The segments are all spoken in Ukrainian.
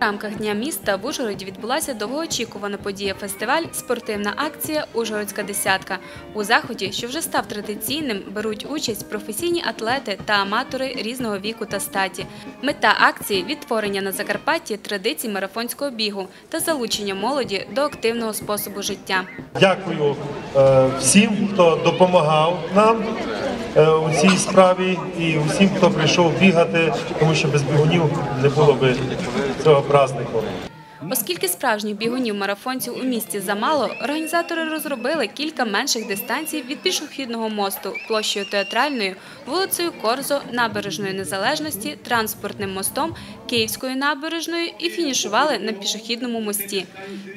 В рамках Дня міста в Ужгороді відбулася довгоочікувана подія фестиваль Спортивна акція Ужгородська десятка. У заході, що вже став традиційним, беруть участь професійні атлети та аматори різного віку та статі. Мета акції відтворення на Закарпатті традицій марафонського бігу та залучення молоді до активного способу життя. Дякую е, всім, хто допомагав нам у цій справі, і усім, хто прийшов бігати, тому що без бігунів не було б цього празднику. Оскільки справжніх бігунів-марафонців у місті замало, організатори розробили кілька менших дистанцій від пішохідного мосту площею театральною, вулицею Корзо, набережною Незалежності, транспортним мостом, Київською набережною і фінішували на пішохідному мості.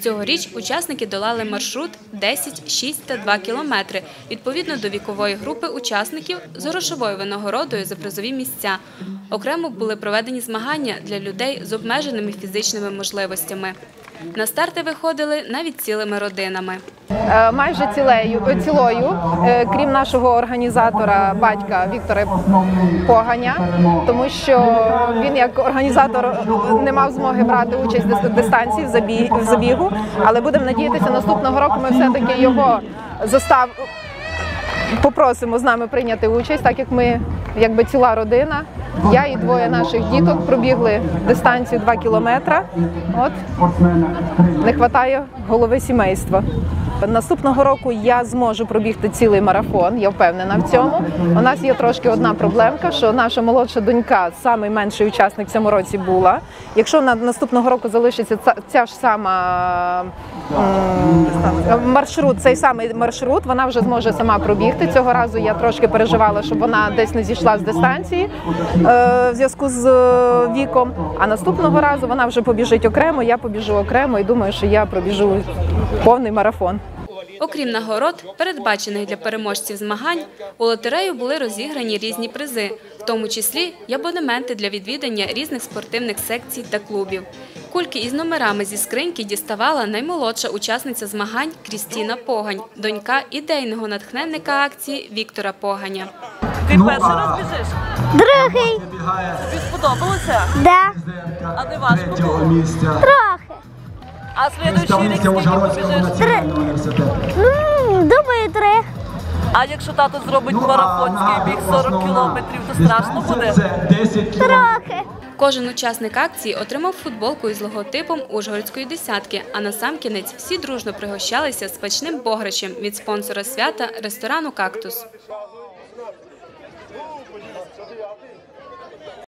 Цьогоріч учасники долали маршрут 10, 6 та 2 кілометри відповідно до вікової групи учасників з грошовою винагородою за призові місця. Окремо були проведені змагання для людей з обмеженими фізичними можливостями. На старти виходили навіть цілими родинами. Е, майже цілею, е, цілою, е, крім нашого організатора, батька Віктора Поганя, тому що він як організатор е, не мав змоги брати участь в дистанції в забігу, але будемо надіятися, наступного року ми все-таки його застав. Попросимо з нами прийняти участь, так як ми, якби ціла родина. Я і двоє наших діток пробігли дистанцію 2 кілометри. От не вистачає голови сімейства. Наступного року я зможу пробігти цілий марафон. Я впевнена в цьому. У нас є трошки одна проблемка, що наша молодша донька, самий менший учасник в цьому році була. Якщо на наступного року залишиться ця, ж сама маршрут, цей самий маршрут, вона вже зможе сама пробігти. Цього разу я трошки переживала, щоб вона десь не зійшла з дистанції е, в зв'язку з е, віком. А наступного разу вона вже побіжить окремо, я побіжу окремо і думаю, що я пробіжу повний марафон. Окрім нагород, передбачених для переможців змагань, у лотерею були розіграні різні призи, в тому числі й абонементи для відвідання різних спортивних секцій та клубів. Кульки із номерами зі скриньки діставала наймолодша учасниця змагань Крістіна Погань, донька ідейного натхненника акції Віктора Поганя. Ти перший раз біжиш? Другий, Тобі сподобалося? да, А не важко було? трохи. А слідуючий рік скільки побіжиш? Ну, думаю, три. А якщо тато зробить марафонський біг 40 кілометрів, то страшно буде? Трохи. Кожен учасник акції отримав футболку із логотипом Ужгородської десятки. А насамкінець всі дружно пригощалися смачним бограчем від спонсора свята ресторану Кактус.